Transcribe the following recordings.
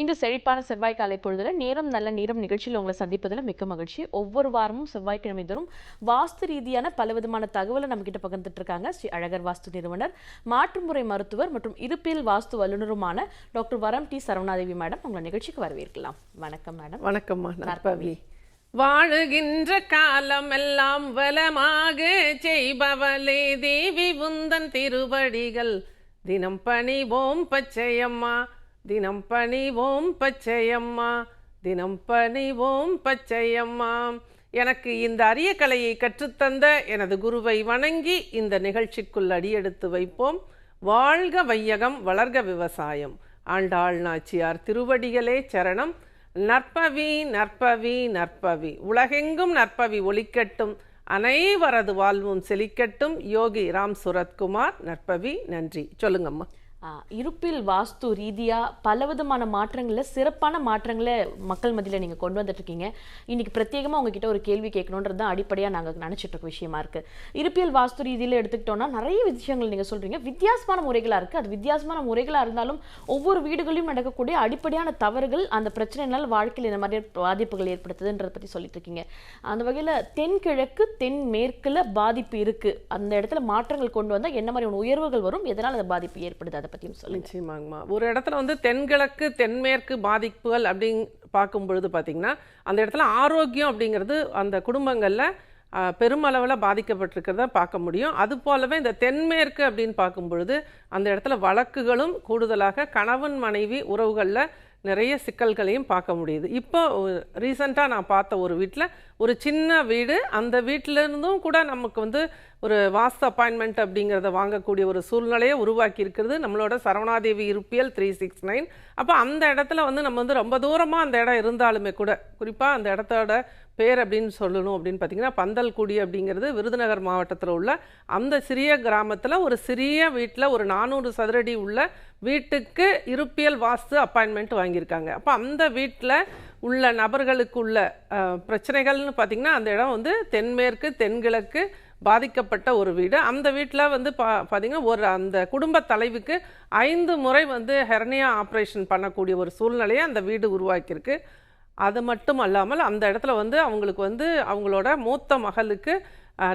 இன்று செழிப்பான செவ்வாய் காலை பொழுதுல நேரம் நல்ல நேரம் நிகழ்ச்சியில் உங்களை சந்திப்பதில் மிக்க மகிழ்ச்சி. ஒவ்வொரு வாரமும் செவ்வாய்க்கிழமை தோறும் வாஸ்து ரீதியான பலவிதமான தகவலை நம்ம கிட்ட பகிர்ந்துட்டு இருக்காங்க ஸ்ரீ அழகர் வாஸ்து நிறுவனர் மாற்றுமுறை மருத்துவர் மற்றும் இருப்பியல் vastu வல்லுநருமான doctor Varam D Saravanadevi madam உங்களை நிகழ்ச்சிக்கு வரவேற்கலாம். வணக்கம் மேடம். வணக்கம்மா நற்பவி. வாழுகின்ற காலமெல்லாம் வளமாக செய்பவளே தேவி உந்தன் திருவடிகள். தினம் பணிவோம் பச்சையம்மா. தினம் பணிவோம் பச்சையம்மா. தினம் பணிவோம் பச்சையம்மா. எனக்கு இந்த அரிய கலையை கற்றுத்தந்த எனது குருவை வணங்கி இந்த நிகழ்ச்சிக்குள் அடியெடுத்து வைப்போம். வாழ்க வையகம் வளர்க விவசாயம். ஆண்டாள் நாச்சியார் திருவடிகளே சரணம். நற்பவி நற்பவி நற்பவி. உலகெங்கும் நற்பவி ஒலிக்கட்டும். அனைவரது வாழ்வும் செழிக்கட்டும். யோகி ராம் சுரத்குமார் நற்பவி நன்றி. சொல்லுங்கம்மா. இருப்பில் வாஸ்து ரீதியாக பலவிதமான மாற்றங்களை சிறப்பான மாற்றங்களை மக்கள் மத்தியில் நீங்கள் கொண்டு வந்துட்டு இருக்கீங்க பிரத்யேகமாக உங்ககிட்ட ஒரு கேள்வி கேட்கணுன்றது தான் அடிப்படையாக நாங்கள் நினச்சிட்ருக்க விஷயமா இருக்குது இருப்பியல் வாஸ்து ரீதியில் எடுத்துக்கிட்டோன்னா நிறைய விஷயங்கள் நீங்கள் சொல்கிறீங்க வித்தியாசமான முறைகளாக இருக்குது அது வித்தியாசமான முறைகளாக இருந்தாலும் ஒவ்வொரு வீடுகளிலும் நடக்கக்கூடிய அடிப்படையான தவறுகள் அந்த பிரச்சனைனால வாழ்க்கையில் இந்த மாதிரி பாதிப்புகள் ஏற்படுத்துதுன்றதை பற்றி சொல்லிட்டு இருக்கீங்க. அந்த வகையில் தென்கிழக்கு தென் மேற்கில் பாதிப்பு இருக்குது அந்த இடத்துல மாற்றங்கள் கொண்டு வந்தால் என்ன மாதிரியான உயர்வுகள் வரும்? எதனால் அந்த பாதிப்பு ஏற்படுது? அதை பற்றியும் சொல்லுங்க. நிச்சயமாங்கம்மா. ஒரு இடத்துல வந்து தென்கிழக்கு தென்மேற்கு பாதிப்புகள் அப்படிங் பார்க்கும் பொழுது பார்த்தீங்கன்னா அந்த இடத்துல ஆரோக்கியம் அப்படிங்கிறது அந்த குடும்பங்களில் பெருமளவில் பாதிக்கப்பட்டிருக்கிறத பார்க்க முடியும். அது போலவே இந்த தென்மேற்கு அப்படின்னு பார்க்கும் பொழுது அந்த இடத்துல வழக்குகளும் கூடுதலாக கணவன் மனைவி உறவுகளில் நிறைய சிக்கல்களையும் பார்க்க முடியுது. இப்போ ரீசண்டாக நான் பார்த்த ஒரு வீட்டில் ஒரு சின்ன வீடு அந்த வீட்டிலேருந்தும் கூட நமக்கு வந்து ஒரு வாஸ்து அப்பாயின்மெண்ட் அப்படிங்கிறத வாங்கக்கூடிய ஒரு சூழ்நிலையை உருவாக்கி இருக்கிறது நம்மளோட சரவணாதேவி இருப்பியல் த்ரீ சிக்ஸ் நைன் அப்போ அந்த இடத்துல வந்து நம்ம வந்து ரொம்ப தூரமாக அந்த இடம் இருந்தாலுமே கூட குறிப்பாக அந்த இடத்தோட பேர் அப்படின்னு சொல்லணும் அப்படின்னு பார்த்தீங்கன்னா பந்தல்குடி அப்படிங்கிறது விருதுநகர் மாவட்டத்தில் உள்ள அந்த சிறிய கிராமத்தில் ஒரு சிறிய வீட்டில் ஒரு நானூறு சதுரடி உள்ள வீட்டுக்கு இருப்பியல் வாஸ்து அப்பாயின்மெண்ட் வாங்கியிருக்காங்க. அப்போ அந்த வீட்டில் உள்ள நபர்களுக்கு உள்ள பிரச்சனைகள்னு பார்த்தீங்கன்னா அந்த இடம் வந்து தென்மேற்கு தென்கிழக்கு பாதிக்கப்பட்ட ஒரு வீடு. அந்த வீட்டில் வந்து பா பார்த்தீங்கன்னா ஒரு அந்த குடும்ப தலைவிக்கு ஐந்து முறை வந்து ஹெர்னியா ஆப்ரேஷன் பண்ணக்கூடிய ஒரு சூழ்நிலையை அந்த வீடு உருவாக்கியிருக்கு. அது மட்டும் அல்லாமல் அந்த இடத்துல வந்து அவங்களுக்கு வந்து அவங்களோட மூத்த மகளுக்கு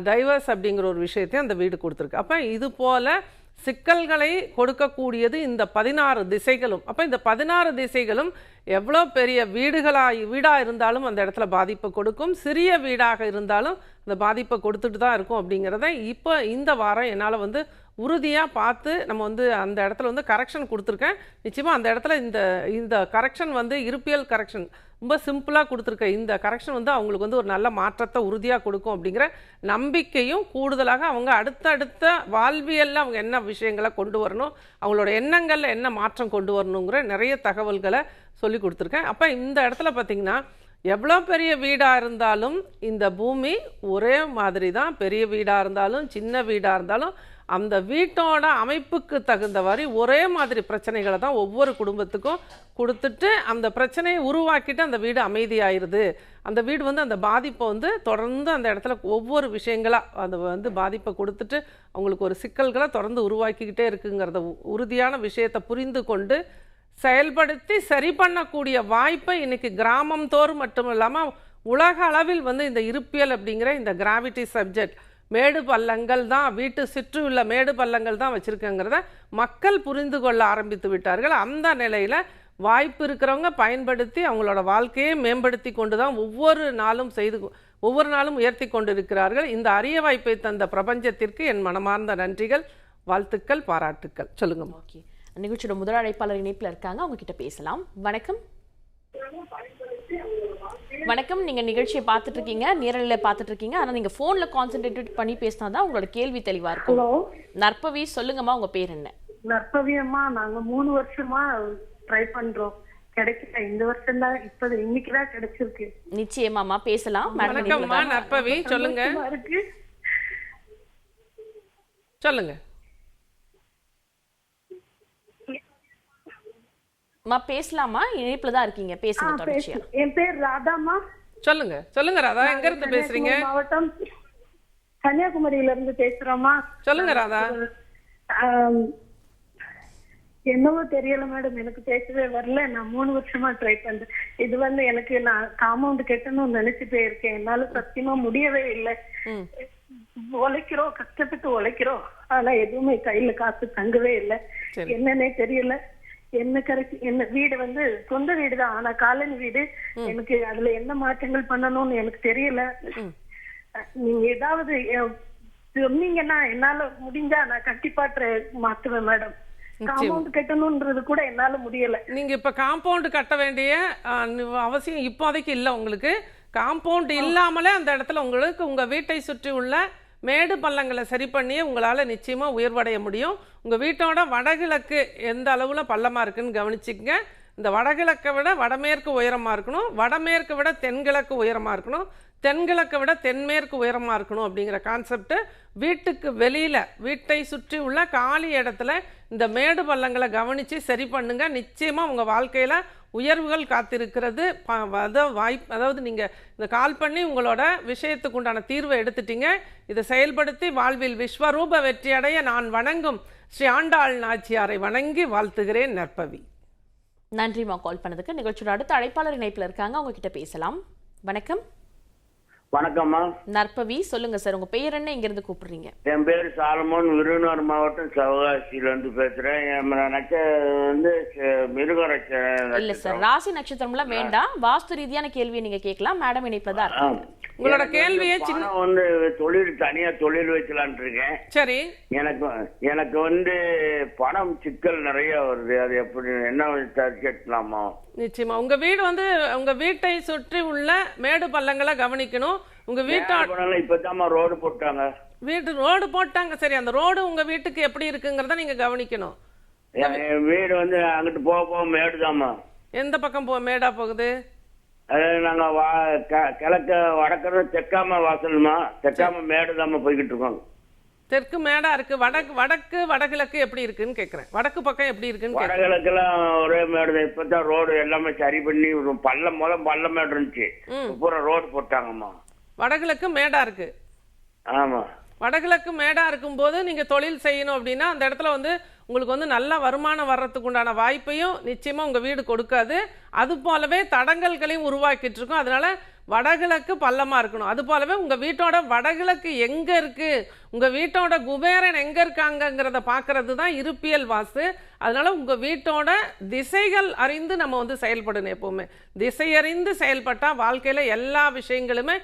டைவர்ஸ் அப்படிங்கிற ஒரு விஷயத்தையும் அந்த வீடு கொடுத்துருக்கு. அப்போ இது போல சிக்கல்களை கொடுக்கக்கூடியது இந்த பதினாறு திசைகளும். அப்போ இந்த பதினாறு திசைகளும் எவ்வளோ பெரிய வீடுகளாக வீடாக இருந்தாலும் அந்த இடத்துல பாதிப்பை கொடுக்கும். சிறிய வீடாக இருந்தாலும் அந்த பாதிப்பை கொடுத்துட்டு தான் இருக்கும் அப்படிங்கிறத இப்போ இந்த வாரம் என்னால் வந்து உறுதியாக பார்த்து நம்ம வந்து அந்த இடத்துல வந்து கரெக்ஷன் கொடுத்துருக்கேன். நிச்சயமாக அந்த இடத்துல இந்த இந்த கரெக்ஷன் வந்து இருப்பியல் கரெக்ஷன் ரொம்ப சிம்பிளாக கொடுத்துருக்க இந்த கரெக்ஷன் வந்து அவங்களுக்கு வந்து ஒரு நல்ல மாற்றத்தை உறுதியாக கொடுக்கும் அப்படிங்கிற நம்பிக்கையும் கூடுதலாக அவங்க அடுத்தடுத்த வாழ்வியலில் அவங்க என்ன விஷயங்களை கொண்டு வரணும் அவங்களோட எண்ணங்களில் என்ன மாற்றம் கொண்டு வரணுங்கிற நிறைய தகவல்களை சொல்லி கொடுத்துருக்கேன். அப்போ இந்த இடத்துல பார்த்தீங்கன்னா எவ்வளோ பெரிய வீடாக இருந்தாலும் இந்த பூமி ஒரே மாதிரி தான் பெரிய வீடாக இருந்தாலும் சின்ன வீடாக இருந்தாலும் அந்த வீட்டோட அமைப்புக்கு தகுந்தவாறு ஒரே மாதிரி பிரச்சனைகளை தான் ஒவ்வொரு குடும்பத்துக்கும் கொடுத்துட்டு அந்த பிரச்சனையை உருவாக்கிட்டு அந்த வீடு அமைதியாயிருது. அந்த வீடு வந்து அந்த பாதிப்பை வந்து தொடர்ந்து அந்த இடத்துல ஒவ்வொரு விஷயங்களாக அந்த வந்து பாதிப்பை கொடுத்துட்டு அவங்களுக்கு ஒரு சிக்கல்களை தொடர்ந்து உருவாக்கிக்கிட்டே இருக்குங்கிறத உ- உறுதியான விஷயத்தை புரிந்து கொண்டு செயல்படுத்தி சரி பண்ணக்கூடிய வாய்ப்பை இன்றைக்கி கிராமம் தோறும் மட்டும் இல்லாமல் உலக அளவில் வந்து இந்த இருப்பியல் அப்படிங்கிற இந்த கிராவிட்டி சப்ஜெக்ட் மேடு பள்ளங்கள் தான் வீட்டு சுற்றியுள்ள மேடு பள்ளங்கள் தான் வச்சுருக்கங்கிறத மக்கள் புரிந்து கொள்ள ஆரம்பித்து விட்டார்கள். அந்த நிலையில் வாய்ப்பு இருக்கிறவங்க பயன்படுத்தி அவங்களோட வாழ்க்கையை மேம்படுத்தி கொண்டு தான் ஒவ்வொரு நாளும் செய்து ஒவ்வொரு நாளும் உயர்த்தி கொண்டிருக்கிறார்கள். இந்த அரிய வாய்ப்பை தந்த பிரபஞ்சத்திற்கு என் மனமார்ந்த நன்றிகள் வாழ்த்துக்கள் பாராட்டுக்கள். சொல்லுங்கம்மா. ஓகே. நிகழ்ச்சியோட முதல் அழைப்பாளர் இணைப்பில் இருக்காங்க. அவங்க கிட்ட பேசலாம். வணக்கம். வணக்கம். நீங்க நிகழ்ச்சியை பார்த்துட்டு இருக்கீங்க நேரலையில பார்த்துட்டு இருக்கீங்க ஆனா நீங்க போன்ல கான்சென்ட்ரேட் பண்ணி பேசினா தான் உங்களோட கேள்வி தெளிவா இருக்கும். ஹலோ? நற்பவி சொல்லுங்கம்மா உங்க பேர் என்ன? நற்பவி அம்மா நாங்க மூணு வருஷமா ட்ரை பண்றோம். கிடைக்கல. இந்த வருஷம் தான் இப்ப இன்னைக்கு தான் கிடைச்சிருக்கு. நிச்சயமாமா பேசலாம். வணக்கம்மா நற்பவி சொல்லுங்க. சொல்லுங்க. அம்மா பேசலாமா? இணைப்புல தான் இருக்கீங்க பேசுங்க பேசு. தொடர்ச்சியா. என் பேர் ராதாமா சொல்லுங்க சொல்லுங்க ராதா எங்க இருந்து பேசுறீங்க? மாவட்டம் கன்னியாகுமரியில இருந்து பேசுறோமா சொல்லுங்க ராதா. என்னவோ தெரியல மேடம். எனக்கு பேசவே வரல. நான் மூணு வருஷமா ட்ரை பண்றேன். இது வந்து எனக்கு நான் காம்பவுண்ட் கட்டணும்னு நினைச்சிட்டே இருக்கேன் என்னால சத்தியமா முடியவே இல்லை. ம். உழைக்கிறோம் கஷ்டப்பட்டு உழைக்கிறோம். ஆனா எதுவுமே கையில காசு தங்கவே இல்லை. என்னன்னே தெரியல. என்ன கரெக்ட் என்ன வீடு வந்து சொந்த வீடு தான் ஆனா காலனி வீடு. எனக்கு அதுல என்ன மாற்றங்கள் பண்ணணும்னு எனக்கு தெரியல. நீங்க ஏதாவது சொன்னீங்கன்னா என்னால முடிஞ்சா நான் கண்டிப்பா மாத்துவேன் மேடம். காம்பவுண்ட் கட்டணும்ன்றது கூட என்னால முடியல. நீங்க இப்ப காம்பவுண்ட் கட்ட வேண்டிய அவசியம் இப்போதைக்கு இல்லை உங்களுக்கு. காம்பவுண்ட் இல்லாமலே அந்த இடத்துல உங்களுக்கு உங்க வீட்டை சுற்றி உள்ள மேடு பள்ளங்களை சரி பண்ணி உங்களால் நிச்சயமாக உயர்வடைய முடியும். உங்கள் வீட்டோட வடகிழக்கு எந்த அளவில் பள்ளமாக இருக்குன்னு கவனிச்சிக்கங்க. இந்த வடகிழக்கை விட வடமேற்கு உயரமாக இருக்கணும். வடமேற்கு விட தென்கிழக்கு உயரமாக இருக்கணும். தென்கிழக்கை விட தென்மேற்கு உயரமாக இருக்கணும் அப்படிங்கிற கான்செப்ட் வீட்டுக்கு வெளியில் வீட்டை சுற்றி உள்ள காலி இடத்துல இந்த மேடு பள்ளங்களை கவனித்து சரி பண்ணுங்க. நிச்சயமாக உங்கள் வாழ்க்கையில் உயர்வுகள் காத்திருக்கிறது. அதாவது வாய்ப்பு அதாவது நீங்கள் இந்த கால் பண்ணி உங்களோட விஷயத்துக்கு உண்டான தீர்வை எடுத்துட்டீங்க. இதை செயல்படுத்தி வாழ்வில் விஸ்வரூப வெற்றியடைய நான் வணங்கும் ஸ்ரீ ஆண்டாள் நாச்சியாரை வணங்கி வாழ்த்துகிறேன் நற்பவி. நன்றிமா கால் பண்ணதுக்கு. நிகழ்ச்சியோட அடுத்த அழைப்பாளர் இணைப்பில் இருக்காங்க. அவங்க கிட்ட பேசலாம். வணக்கம். வணக்கம்மா. நற்பவி சொல்லுங்க சார் உங்க பெயர் என்ன? இங்க இருந்து கூப்பிடுறீங்க. என் பேர் சாலமோன் விருதுநகர் மாவட்டம் சிவகாசியிலேருந்து பேசுகிறேன் என் நட்ச வந்து மிருக இல்ல சார் ராசி நட்சத்திரம்லாம் வேண்டாம். வாஸ்து ரீதியான கேள்வியை நீங்க கேட்கலாம். மேடம். இருக்காங்க உங்களோட கேள்வியே சின்ன- வந்து தொழில் தனியா தொழில் வைக்கலான்ட்டு இருக்கேன். சரி. எனக்கு எனக்கு வந்து பணம் சிக்கல் நிறைய வருது. அது எப்படி என்ன தற்கெட்டலாமா நிச்சயமா. உங்க வீடு வந்து உங்க வீட்டை சுற்றி உள்ள மேடு பள்ளங்களை கவனிக்கணும். உங்க வீட்டோ இப்பதாம்மா ரோடு போட்டாங்க? வீட்டு ரோடு போட்டாங்க. சரி அந்த ரோடு உங்க வீட்டுக்கு எப்படி இருக்குங்கிறத நீங்க கவனிக்கணும். வீடு வந்து அங்கிட்டு போக போக மேடுதாம்மா. எந்த பக்கம் போ மேடா போகுது? நாங்க கிழக்க வடக்கிற தெற்காம வாசல்மா. தெற்காம மேடுதாம்மா போய்கிட்டு இருக்கோம். தெற்கு மேடா இருக்கு. வடக்கு வடக்கு வடகிழக்கு எப்படி இருக்குன்னு கேக்குறேன். வடக்கு பக்கம் எப்படி இருக்குன்னு கேக்குறேன். வடகிழக்கெல்லாம் ஒரே மேடு தான் இப்பதான் ரோடு எல்லாமே சரி பண்ணி பள்ளம் முதல் பள்ளம் மேடு இருந்துச்சு. பூரா ரோடு போட்டாங்கம்மா. வடகிழக்கு மேடா இருக்கு. ஆமா. வடகிழக்கு மேடா இருக்கும்போது நீங்க தொழில் செய்யணும் அப்படின்னா அந்த இடத்துல வந்து உங்களுக்கு வந்து நல்ல வருமானம் வர்றதுக்கு உண்டான வாய்ப்பையும் நிச்சயமா உங்க வீடு கொடுக்காது. அது போலவே தடங்கல்களையும் உருவாக்கிட்டு இருக்கும். அதனால வடகிழக்கு பள்ளமா இருக்கணும். அது போலவே உங்க வீட்டோட வடகிழக்கு எங்க இருக்கு? உங்கள் வீட்டோட குபேரன் எங்கே இருக்காங்கங்கிறத பார்க்கறது தான் இருப்பியல் வாஸ்து அதனால உங்கள் வீட்டோட திசைகள் அறிந்து நம்ம வந்து செயல்படணும் எப்போவுமே. திசையறிந்து செயல்பட்டால் வாழ்க்கையில் எல்லா விஷயங்களுமே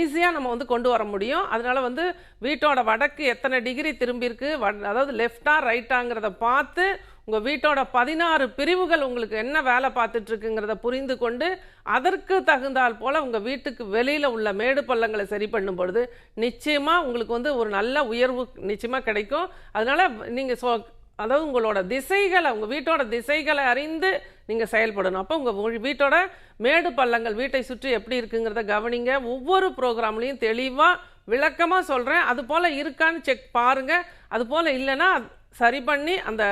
ஈஸியாக நம்ம வந்து கொண்டு வர முடியும். அதனால் வந்து வீட்டோட வடக்கு எத்தனை டிகிரி திரும்பியிருக்கு வ அதாவது லெஃப்டா ரைட்டாங்கிறத பார்த்து உங்கள் வீட்டோட பதினாறு பிரிவுகள் உங்களுக்கு என்ன வேலை பார்த்துட்ருக்குங்கிறத புரிந்து கொண்டு அதற்கு தகுந்தால் போல் உங்கள் வீட்டுக்கு வெளியில் உள்ள மேடு பள்ளங்களை சரி பண்ணும் பொழுது நிச்சயமாக உங்களுக்கு வந்து ஒரு நல்ல உயர்வு நிச்சயமா கிடைக்கும். அதனால நீங்கள் சொ அதாவது உங்களோட திசைகளை உங்கள் வீட்டோட திசைகளை அறிந்து நீங்கள் செயல்படணும். அப்போ உங்கள் வீட்டோட மேடு பள்ளங்கள் வீட்டை சுற்றி எப்படி இருக்குங்கிறத கவனிங்க. ஒவ்வொரு ப்ரோக்ராம்லையும் தெளிவாக விளக்கமாக சொல்கிறேன் அது போல் இருக்கான்னு செக் பாருங்க. அது போல் இல்லைன்னா சரி பண்ணி அந்த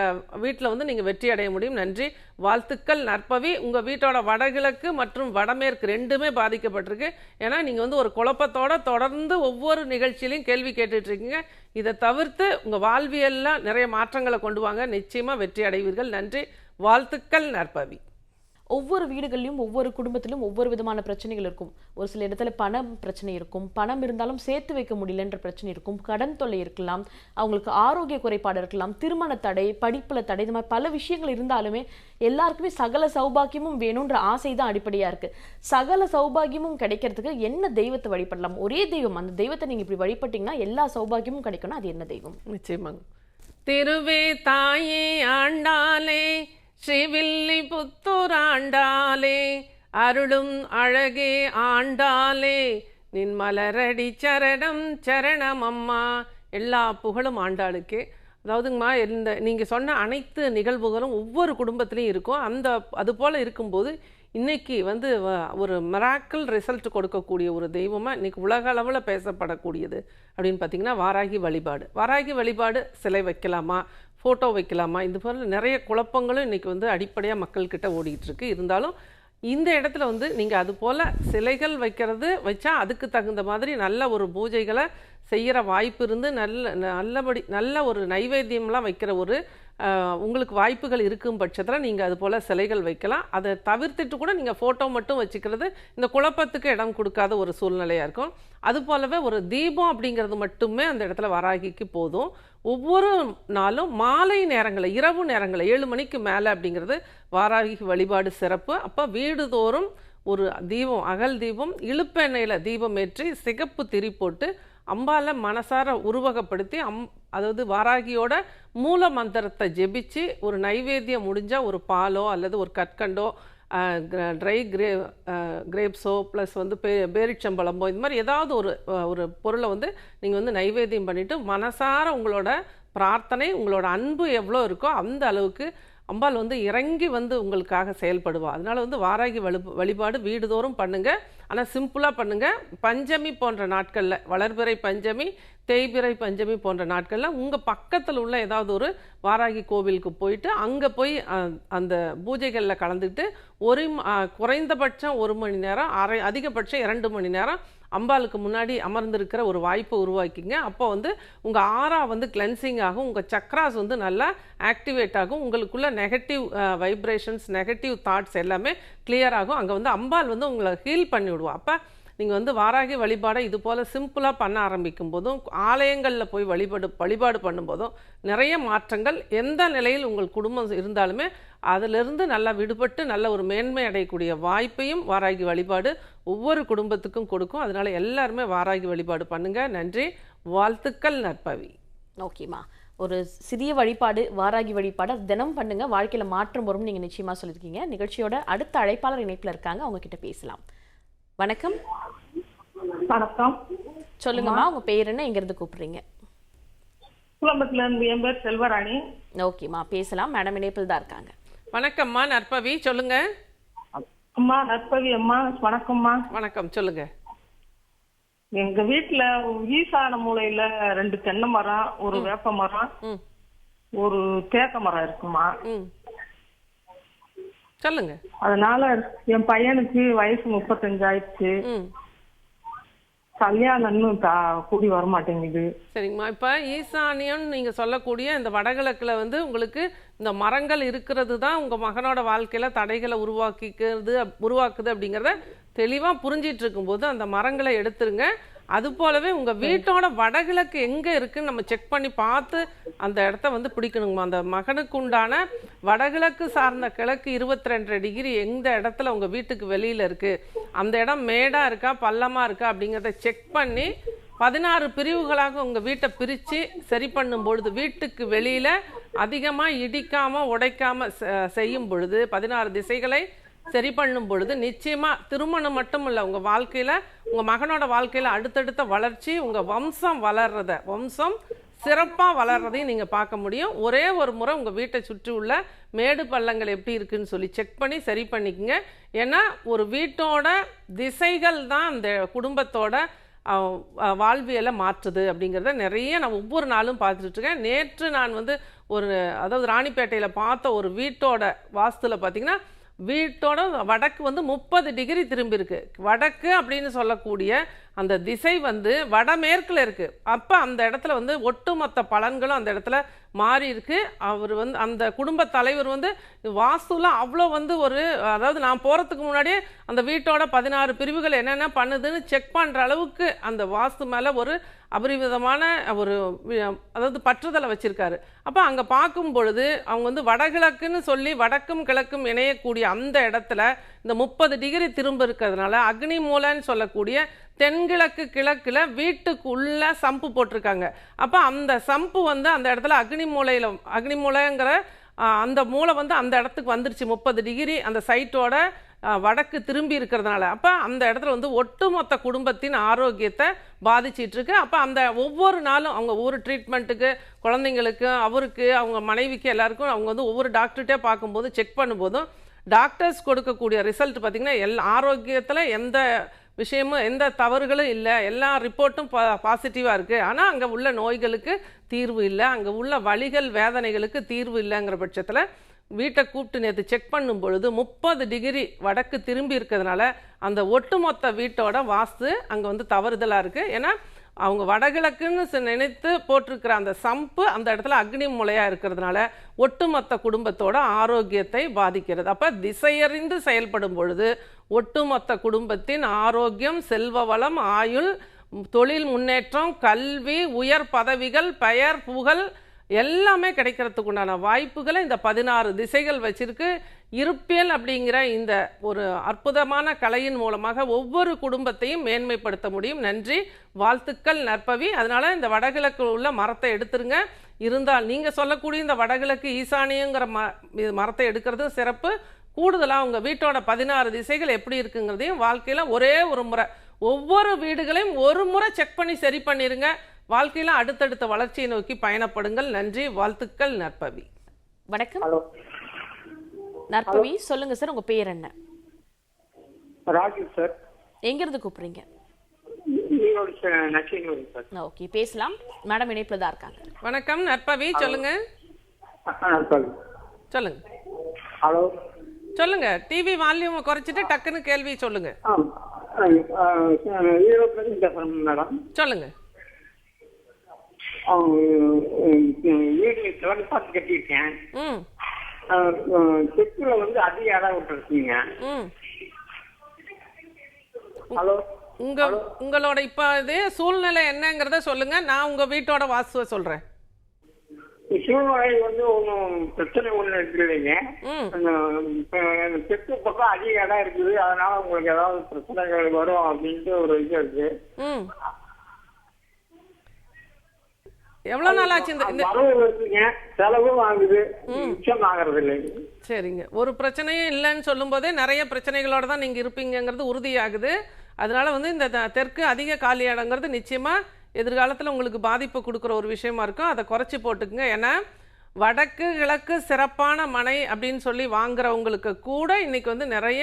வீட்டில் வந்து நீங்கள் வெற்றி அடைய முடியும். நன்றி. வாழ்த்துக்கள் நற்பவி. உங்கள் வீட்டோட வடகிழக்கு மற்றும் வடமேற்கு ரெண்டுமே பாதிக்கப்பட்டிருக்கு. ஏன்னா நீங்கள் வந்து ஒரு குழப்பத்தோட தொடர்ந்து ஒவ்வொரு நிகழ்ச்சியிலையும் கேள்வி கேட்டுட்ருக்கீங்க. இதை தவிர்த்து உங்கள் வாழ்வியல்ல நிறைய மாற்றங்களை கொண்டு வாங்க. நிச்சயமாக வெற்றி அடைவீர்கள். நன்றி. வாழ்த்துக்கள் நற்பவி. ஒவ்வொரு வீடுகள்லையும் ஒவ்வொரு குடும்பத்திலும் ஒவ்வொரு விதமான பிரச்சனைகள் இருக்கும். ஒரு சில இடத்துல பணம் பிரச்சனை இருக்கும். பணம் இருந்தாலும் சேர்த்து வைக்க முடியலன்ற பிரச்சனை இருக்கும். கடன் தொல்லை இருக்கலாம். அவங்களுக்கு ஆரோக்கிய குறைபாடு இருக்கலாம். திருமண தடை படிப்பில் தடை இந்த மாதிரி பல விஷயங்கள் இருந்தாலுமே எல்லாருக்குமே சகல சௌபாக்கியமும் வேணுன்ற ஆசை தான் அடிப்படையாக இருக்குது சகல சௌபாகியமும் கிடைக்கிறதுக்கு என்ன தெய்வத்தை வழிபடலாம்? ஒரே தெய்வம். அந்த தெய்வத்தை நீங்கள் இப்படி வழிபட்டீங்கன்னா எல்லா சௌபாகியமும் கிடைக்கணும் அது என்ன தெய்வம்? நிச்சயமாக திருவே தாயே ஆண்டாலே ஸ்ரீவில்லி புத்த ஆண்டாலே அருளும் அழகே ஆண்டாலே. நின் மலரடி சரணம் சரணம் அம்மா எல்லா புகழும் ஆண்டாளுக்கே. அதாவதுங்கம்மா இந்த நீங்கள் சொன்ன அனைத்து நிகழ்வுகளும் ஒவ்வொரு குடும்பத்துலேயும் இருக்கும். அந்த அது போல் இருக்கும்போது இன்னைக்கு வந்து ஒரு மெராக்கிள் ரிசல்ட் கொடுக்கக்கூடிய ஒரு தெய்வமாக இன்றைக்கி உலக அளவில் பேசப்படக்கூடியது அப்படின்னு பார்த்தீங்கன்னா வாராகி வழிபாடு. வாராகி வழிபாடு சிலை வைக்கலாமா? ஃபோட்டோ வைக்கலாமா? இது போல் நிறைய குழப்பங்களும் இன்றைக்கி வந்து அடிப்படையாக மக்கள்கிட்ட ஓடிக்கிட்டுருக்கு இருந்தாலும் இந்த இடத்துல வந்து நீங்கள் அது போல் சிலைகள் வைக்கிறது வச்சா அதுக்கு தகுந்த மாதிரி நல்ல ஒரு பூஜைகளை செய்கிற வாய்ப்பு இருந்து நல்ல நல்லபடி நல்ல ஒரு நைவேத்தியம்லாம் வைக்கிற ஒரு உங்களுக்கு வாய்ப்புகள் இருக்கும் பட்சத்தில் நீங்கள் அது போல் சிலைகள் வைக்கலாம். அதை தவிர்த்துட்டு கூட நீங்கள் ஃபோட்டோ மட்டும் வச்சுக்கிறது இந்த குழப்பத்துக்கு இடம் கொடுக்காத ஒரு சூழ்நிலையாக இருக்கும். அது போலவே ஒரு தீபம் அப்படிங்கிறது மட்டுமே அந்த இடத்துல வராகிக்கு போதும். ஒவ்வொரு நாளும் மாலை நேரங்களில் இரவு நேரங்களில் ஏழு மணிக்கு மேலே அப்படிங்கிறது வாராகி வழிபாடு சிறப்பு. அப்போ வீடுதோறும் ஒரு தீபம் அகல் தீபம் இழுப்பெண்ணெயில் தீபம் ஏற்றி சிகப்பு திரி போட்டு அம்பால மனசார உருவகப்படுத்தி அம் அதாவது வாராகியோட மூல மந்திரத்தை ஜெபிச்சு ஒரு நைவேத்தியம் முடிஞ்சால் ஒரு பாலோ அல்லது ஒரு கற்கண்டோ ட்ரை கிரே கிரேப்ஸோ ப்ளஸ் வந்து பே பேரிச்சம்பழமோ இந்த மாதிரி ஏதாவது ஒரு ஒரு பொருளை வந்து நீங்கள் வந்து நைவேத்தியம் பண்ணிவிட்டு மனசார உங்களோட பிரார்த்தனை உங்களோட அன்பு எவ்வளோ இருக்கோ அந்த அளவுக்கு அம்பாள் வந்து இறங்கி வந்து உங்களுக்காக செயல்படுவாள் அதனால் வந்து வாராகி வழி வழிபாடு வீடுதோறும் பண்ணுங்கள் ஆனால் சிம்பிளாக பண்ணுங்கள் பஞ்சமி போன்ற நாட்களில் வளர்பிறை பஞ்சமி தேய்பிறை பஞ்சமி போன்ற நாட்களில் உங்கள் பக்கத்தில் உள்ள ஏதாவது ஒரு வாராகி கோவிலுக்கு போயிட்டு அங்கே போய் அந்த பூஜைகளில் கலந்துக்கிட்டு ஒரு குறைந்தபட்சம் ஒரு மணி நேரம் அரை அதிகபட்சம் இரண்டு மணி நேரம் அம்பாளுக்கு முன்னாடி அமர்ந்திருக்கிற ஒரு வாய்ப்பை உருவாக்கிங்க. அப்போ வந்து உங்கள் ஆறா வந்து கிளென்சிங் ஆகும் உங்கள் சக்ராஸ் வந்து நல்லா ஆக்டிவேட் ஆகும் உங்களுக்குள்ள நெகட்டிவ் வைப்ரேஷன்ஸ் நெகட்டிவ் தாட்ஸ் எல்லாமே கிளியர் ஆகும். அங்கே வந்து அம்பாள் வந்து உங்களை ஹீல் பண்ணி விடுவோம் அப்போ நீங்கள் வந்து வாராகி வழிபாடை இது போல் சிம்பிளாக பண்ண ஆரம்பிக்கும் போதும் ஆலயங்களில் போய் வழிபாடு வழிபாடு பண்ணும்போதும் நிறைய மாற்றங்கள் எந்த நிலையில் உங்கள் குடும்பம் இருந்தாலுமே அதிலிருந்து நல்லா விடுபட்டு நல்ல ஒரு மேன்மை அடையக்கூடிய வாய்ப்பையும் வாராகி வழிபாடு ஒவ்வொரு குடும்பத்துக்கும் கொடுக்கும். அதனால எல்லாருமே வாராகி வழிபாடு பண்ணுங்கள் நன்றி. வாழ்த்துக்கள் நற்பவி. ஓகேம்மா. ஒரு சிறிய வழிபாடு வாராகி வழிபாடு தினம் பண்ணுங்க. வாழ்க்கையில் மாற்றம் வரும் நீங்கள் நிச்சயமாக சொல்லியிருக்கீங்க. நிகழ்ச்சியோட அடுத்த அழைப்பாளர் இணைப்பில் இருக்காங்க. அவங்க கிட்ட பேசலாம். வணக்கம். வணக்கம். சொல்லுங்கம்மா உங்க பேர் என்ன? எங்க இருந்து கூப்பிடுறீங்க? குழம்பத்துல இருந்து என் பேர் செல்வராணி. ஓகேம்மா பேசலாம். மேடம் இணைப்பில் தான் இருக்காங்க. வணக்கம்மா நற்பவி சொல்லுங்க. அம்மா நற்பவி அம்மா வணக்கம்மா. வணக்கம் சொல்லுங்க. எங்க வீட்டுல ஈசான மூலையில ரெண்டு தென்னை மரம் ஒரு வேப்ப மரம் ம். ஒரு தேக்க மரம் இருக்குமா. ம். சொல்லுங்க. அதனால என் பையனுக்கு வயசு முப்பத்தஞ்சு ஆயிடுச்சு கல்யாணம் கூடி வர மாட்டேங்குது சரிங்கம்மா இப்போ ஈசானியம் நீங்கள் சொல்லக்கூடிய இந்த வடகிழக்கில் வந்து உங்களுக்கு இந்த மரங்கள் இருக்கிறது தான் உங்கள் மகனோட வாழ்க்கையில் தடைகளை உருவாக்கிக்கிறது உருவாக்குது அப்படிங்கிறத தெளிவாக புரிஞ்சிட்டு இருக்கும்போது அந்த மரங்களை எடுத்துருங்க. அது போலவே உங்கள் வீட்டோட வடகிழக்கு எங்கே இருக்குன்னு நம்ம செக் பண்ணி பார்த்து அந்த இடத்த வந்து பிடிக்கணுங்கம்மா. அந்த மகனுக்கு உண்டான வடகிழக்கு சார்ந்த கிழக்கு இருபத்தி ரெண்டரை டிகிரி எந்த இடத்துல உங்கள் வீட்டுக்கு வெளியில் இருக்குது அந்த இடம் மேடாக இருக்கா பள்ளமாக இருக்கா அப்படிங்கிறத செக் பண்ணி பதினாறு பிரிவுகளாக உங்கள் வீட்டை பிரித்து சரி பண்ணும் பொழுது வீட்டுக்கு வெளியில் அதிகமாக இடிக்காமல் உடைக்காமல் செய்யும் பொழுது பதினாறு திசைகளை சரி பண்ணும் பொழுது நிச்சயமாக திருமணம் மட்டும் இல்லை உங்கள் வாழ்க்கையில் உங்கள் மகனோட வாழ்க்கையில் அடுத்தடுத்த வளர்ச்சி உங்கள் வம்சம் வளர்றத வம்சம் சிறப்பாக வளர்றதையும் நீங்கள் பார்க்க முடியும். ஒரே ஒரு முறை உங்கள் வீட்டை சுற்றி உள்ள மேடு பள்ளங்கள் எப்படி இருக்குன்னு சொல்லி செக் பண்ணி சரி பண்ணிக்கோங்க. ஏன்னா ஒரு வீட்டோட திசைகள் தான் அந்த குடும்பத்தோட வாழ்வியலை மாற்றுது அப்படிங்கிறத நிறைய நான் ஒவ்வொரு நாளும் பார்த்துட்டு இருக்கேன். நேற்று நான் வந்து ஒரு அதாவது ராணிப்பேட்டையில் பார்த்த ஒரு வீட்டோட வாஸ்துல பார்த்தீங்கன்னா வீட்டோட வடக்கு வந்து முப்பது டிகிரி திரும்பியிருக்கு. வடக்கு அப்படின்னு சொல்லக்கூடிய அந்த திசை வந்து வடமேற்கில் இருக்குது அப்போ அந்த இடத்துல வந்து ஒட்டுமொத்த பலன்களும் அந்த இடத்துல மாறி இருக்கு. அவர் வந்து அந்த குடும்ப தலைவர் வந்து வாஸ்துல அவ்வளோ வந்து ஒரு அதாவது நான் போகிறதுக்கு முன்னாடியே அந்த வீட்டோட பதினாறு பிரிவுகள் என்னென்ன பண்ணுதுன்னு செக் பண்ணுற அளவுக்கு அந்த வாஸ்து மேலே ஒரு அபரிவிதமான ஒரு அதாவது பற்றுதலை வச்சுருக்காரு. அப்போ அங்கே பார்க்கும் பொழுது அவங்க வந்து வடகிழக்குன்னு சொல்லி வடக்கும் கிழக்கும் இணையக்கூடிய அந்த இடத்துல இந்த முப்பது டிகிரி திரும்ப இருக்கிறதுனால அக்னி மூலைன்னு சொல்லக்கூடிய தென்கிழக்கு கிழக்கில் வீட்டுக்கு உள்ள சம்பு போட்டிருக்காங்க. அப்போ அந்த சம்பு வந்து அந்த இடத்துல அக்னி மூலையில் அக்னி மூலைங்கிற அந்த மூளை வந்து அந்த இடத்துக்கு வந்துருச்சு. முப்பது டிகிரி அந்த சைட்டோட வடக்கு திரும்பி இருக்கிறதுனால. அப்போ அந்த இடத்துல வந்து ஒட்டுமொத்த குடும்பத்தின் ஆரோக்கியத்தை பாதிச்சிட்டு இருக்கு. அப்போ அந்த ஒவ்வொரு நாளும் அவங்க ஒவ்வொரு ட்ரீட்மெண்ட்டுக்கு குழந்தைங்களுக்கு அவருக்கு அவங்க மனைவிக்கு எல்லாருக்கும் அவங்க வந்து ஒவ்வொரு டாக்டர்கிட்டே பார்க்கும்போது செக் பண்ணும்போதும் டாக்டர்ஸ் கொடுக்கக்கூடிய ரிசல்ட் பார்த்திங்கன்னா எல் ஆரோக்கியத்தில் எந்த விஷயமும் எந்த தவறுகளும் இல்லை. எல்லா ரிப்போர்ட்டும் பா பாசிட்டிவாக இருக்குது ஆனால் அங்கே உள்ள நோய்களுக்கு தீர்வு இல்லை. அங்கே உள்ள வழிகள் வேதனைகளுக்கு தீர்வு இல்லைங்கிற பட்சத்தில் வீட்டை கூப்பிட்டு நேற்று செக் பண்ணும் பொழுது முப்பது டிகிரி வடக்கு திரும்பி இருக்கிறதுனால அந்த ஒட்டுமொத்த வீட்டோட வாஸ்து அங்கே வந்து தவறுதலாக இருக்குது ஏன்னா அவங்க வடகிழக்குன்னு நினைத்து போட்டிருக்கிற அந்த சம்பு அந்த இடத்துல அக்னி முளையாக இருக்கிறதுனால ஒட்டுமொத்த குடும்பத்தோட ஆரோக்கியத்தை பாதிக்கிறது. அப்போ திசையறிந்து செயல்படும் பொழுது ஒட்டுமொத்த குடும்பத்தின் ஆரோக்கியம் செல்வ வளம் ஆயுள் தொழில் முன்னேற்றம் கல்வி உயர் பதவிகள் பெயர் புகழ் எல்லாமே கிடைக்கிறதுக்கு உண்டான வாய்ப்புகளை இந்த பதினாறு திசைகள் வச்சிருக்கு. இருப்பியல் அப்படிங்கிற இந்த ஒரு அற்புதமான கலையின் மூலமாக ஒவ்வொரு குடும்பத்தையும் மேன்மைப்படுத்த முடியும். நன்றி. வாழ்த்துக்கள் நற்பவி. அதனால் இந்த வடகிழக்கு உள்ள மரத்தை எடுத்துருங்க. இருந்தால் நீங்கள் சொல்லக்கூடிய இந்த வடகிழக்கு ஈசானியங்கிற ம மரத்தை எடுக்கிறதும் சிறப்பு. கூடுதலாக உங்கள் வீட்டோட பதினாறு திசைகள் எப்படி இருக்குங்கிறதையும் வாழ்க்கையில் ஒரே ஒரு முறை ஒவ்வொரு வீடுகளையும் ஒரு முறை செக் பண்ணி சரி பண்ணிடுங்க வாழ்க்கையில அடுத்தடுத்த வளர்ச்சியை நோக்கி பயணப்படுங்கள். நன்றி வாழ்த்துக்கள் நற்பவி. வணக்கம். நற்பவி சொல்லுங்க சார் உங்க பேர் என்ன? ராஜு சார். எங்கிருந்து கூப்பிடுறீங்க? ஓகே பேசலாம். மேடம் இணைப்புல தான் இருக்காங்க. வணக்கம் நற்பவி சொல்லுங்க. சொல்லுங்க. ஹலோ. சொல்லுங்க டிவி வால்யூமை குறைச்சிட்டு டக்குன்னு கேள்வி சொல்லுங்க. மேடம். சொல்லுங்க. வீடு கிழக்கு பார்த்து கட்டியிருக்கேன். தெற்குல வந்து அதிக இடம் விட்டுருக்கீங்க. ஹலோ? உங்க உங்களோட இப்போ இது சூழ்நிலை என்னங்கிறத சொல்லுங்க. நான் உங்க வீட்டோட வாசுவை சொல்றேன். சூழ்நிலை வந்து ஒன்றும் பிரச்சனை ஒன்றும் இருக்கு இல்லைங்க ம். அந்த, இப்ப தெற்கு பக்கம் அதிக இடம் இருக்குது. அதனால உங்களுக்கு ஏதாவது பிரச்சனைகள் வரும் அப்படின்ட்டு ஒரு இது இருக்கு. ம் எவ்வளோ நாள் ஆச்சு இந்த செலவும் ஆகுது சரிங்க. ஒரு பிரச்சனையும் இல்லைன்னு சொல்லும்போதே நிறைய பிரச்சனைகளோட தான் நீங்கள் இருப்பீங்கங்கிறது உறுதியாகுது. அதனால வந்து இந்த தெற்கு அதிக காலி இடங்கிறது நிச்சயமாக எதிர்காலத்தில் உங்களுக்கு பாதிப்பு கொடுக்குற ஒரு விஷயமா இருக்கும். அதை குறைச்சி போட்டுக்குங்க. ஏன்னா வடக்கு கிழக்கு சிறப்பான மனை அப்படின்னு சொல்லி வாங்குறவங்களுக்கு கூட இன்னைக்கு வந்து நிறைய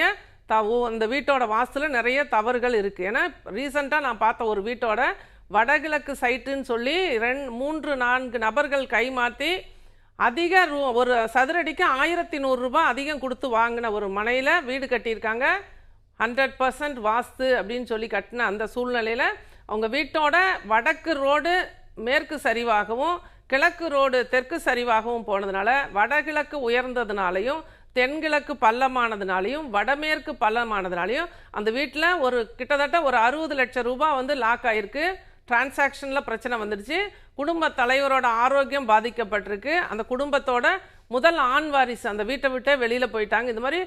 தவு அந்த வீட்டோட வாஸ்துல நிறைய தவறுகள் இருக்குது ஏன்னா ரீசண்டாக நான் பார்த்த ஒரு வீட்டோட வடகிழக்கு சைட்டுன்னு சொல்லி ரெண்டு மூன்று நான்கு நபர்கள் கைமாற்றி அதிக ரூ ஒரு சதுரடிக்கு ஆயிரத்தி நூறுரூபா அதிகம் கொடுத்து வாங்கின ஒரு மனையில் வீடு கட்டியிருக்காங்க. ஹண்ட்ரட் பர்சன்ட் வாஸ்து அப்படின்னு சொல்லி கட்டின அந்த சூழ்நிலையில் அவங்க வீட்டோட வடக்கு ரோடு மேற்கு சரிவாகவும் கிழக்கு ரோடு தெற்கு சரிவாகவும் போனதுனால வடகிழக்கு உயர்ந்ததுனாலையும் தென்கிழக்கு பள்ளமானதுனாலையும் வடமேற்கு பள்ளமானதுனாலையும் அந்த வீட்டில் ஒரு கிட்டத்தட்ட ஒரு அறுபது லட்சம் ரூபாய் வந்து லாக் ஆகிருக்கு டிரான்சாக்ஷனில் பிரச்சனை வந்துடுச்சு. குடும்ப தலைவரோட ஆரோக்கியம் பாதிக்கப்பட்டிருக்கு. அந்த குடும்பத்தோட முதல் ஆண் வாரிசு அந்த வீட்டை விட்டே வெளியில் போயிட்டாங்க. இந்த மாதிரி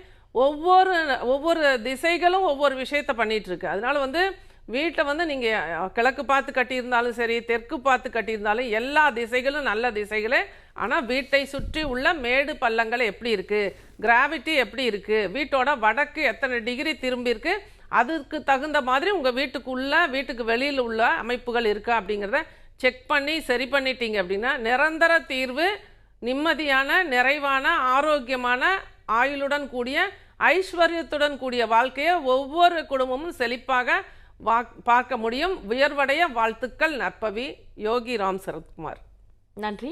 ஒவ்வொரு ஒவ்வொரு திசைகளும் ஒவ்வொரு விஷயத்தை பண்ணிகிட்ருக்கு அதனால் அதனால வந்து வீட்டை வந்து நீங்கள் கிழக்கு பார்த்து கட்டியிருந்தாலும் சரி தெற்கு பார்த்து கட்டியிருந்தாலும் எல்லா திசைகளும் நல்ல திசைகளே. ஆனால் வீட்டை சுற்றி உள்ள மேடு பள்ளங்கள் எப்படி இருக்குது கிராவிட்டி எப்படி இருக்குது வீட்டோட வடக்கு எத்தனை டிகிரி திரும்பியிருக்கு அதுக்கு தகுந்த மாதிரி உங்கள் வீட்டுக்குள்ள வீட்டுக்கு வெளியில் உள்ள அமைப்புகள் இருக்கா அப்படிங்கிறத செக் பண்ணி சரி பண்ணிட்டீங்க அப்படின்னா நிரந்தர தீர்வு நிம்மதியான நிறைவான ஆரோக்கியமான ஆயுளுடன் கூடிய ஐஸ்வர்யத்துடன் கூடிய வாழ்க்கையை ஒவ்வொரு குடும்பமும் செழிப்பாக வா பார்க்க முடியும். உயர்வடைய வாழ்த்துக்கள் நற்பவி யோகி ராம் சரத்குமார். நன்றி.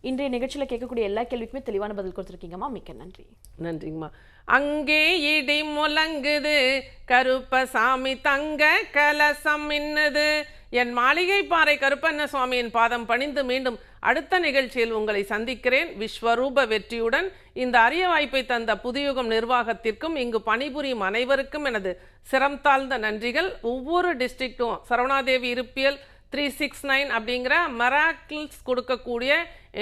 இன்றைய நிகழ்ச்சியில கேட்கக்கூடிய எல்லா கேள்விக்குமே தெளிவான பதில் கொடுத்துருக்கீங்கம்மா. மிக்க நன்றி. நன்றிங்கம்மா. அங்கே இடி முழங்குது. கருப்பசாமி தங்க கலசம் மின்னுது. என் மாளிகை பாறை கருப்பண்ண சுவாமியின் பாதம் பணிந்து மீண்டும் அடுத்த நிகழ்ச்சியில் உங்களை சந்திக்கிறேன். விஸ்வரூப வெற்றியுடன் இந்த அரிய வாய்ப்பை தந்த புதியுகம் நிர்வாகத்திற்கும் இங்கு பணிபுரியும் அனைவருக்கும் எனது சிரம் தாழ்ந்த நன்றிகள். ஒவ்வொரு டிஸ்ட்ரிக்டும் சரவணாதேவி இருப்பியல் த்ரீ சிக்ஸ் நைன் அப்படிங்கிற மெராக்கிள்ஸ் கொடுக்கக்கூடிய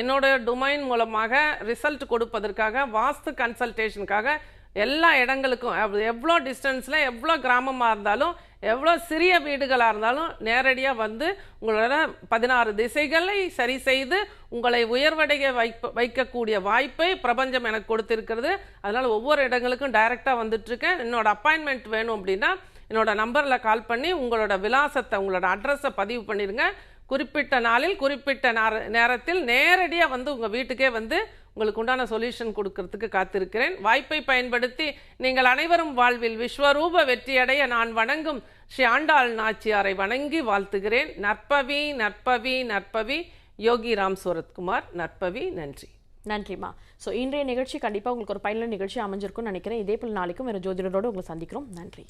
என்னோட டொமைன் மூலமாக ரிசல்ட் கொடுப்பதற்காக வாஸ்து கன்சல்டேஷனுக்காக எல்லா இடங்களுக்கும் எவ்வளோ டிஸ்டன்ஸில் எவ்வளோ கிராமமாக இருந்தாலும் எவ்வளோ சிறிய வீடுகளாக இருந்தாலும் நேரடியாக வந்து உங்களோட பதினாறு திசைகளை சரி செய்து உங்களை உயர்வடைய வைப்ப வைக்கக்கூடிய வாய்ப்பை பிரபஞ்சம் எனக்கு கொடுத்துருக்கிறது. அதனால் ஒவ்வொரு இடங்களுக்கும் டைரெக்டாக வந்துட்டுருக்கேன் என்னோடய அப்பாயின்மெண்ட் வேணும் அப்படின்னா என்னோட நம்பரில் கால் பண்ணி உங்களோட விலாசத்தை உங்களோட அட்ரஸை பதிவு பண்ணிடுங்க. குறிப்பிட்ட நாளில் குறிப்பிட்ட நேர நேரத்தில் நேரடியாக வந்து உங்கள் வீட்டுக்கே வந்து உங்களுக்கு உண்டான சொல்யூஷன் கொடுக்கறதுக்கு காத்திருக்கிறேன். வாய்ப்பை பயன்படுத்தி நீங்கள் அனைவரும் வாழ்வில் விஸ்வரூப வெற்றியடைய நான் வணங்கும் ஸ்ரீ ஆண்டாள் நாச்சியாரை வணங்கி வாழ்த்துகிறேன். நற்பவி நற்பவி நற்பவி யோகி ராம் சூரத்குமார். நற்பவி நன்றி. நன்றிம்மா. ஸோ இன்றைய நிகழ்ச்சி கண்டிப்பாக உங்களுக்கு ஒரு பயனுள்ள நிகழ்ச்சி அமைஞ்சிருக்கும்னு நினைக்கிறேன். இதே போல் நாளைக்கும் வேறு ஜோதிடரோடு உங்களை சந்திக்கிறோம். நன்றி.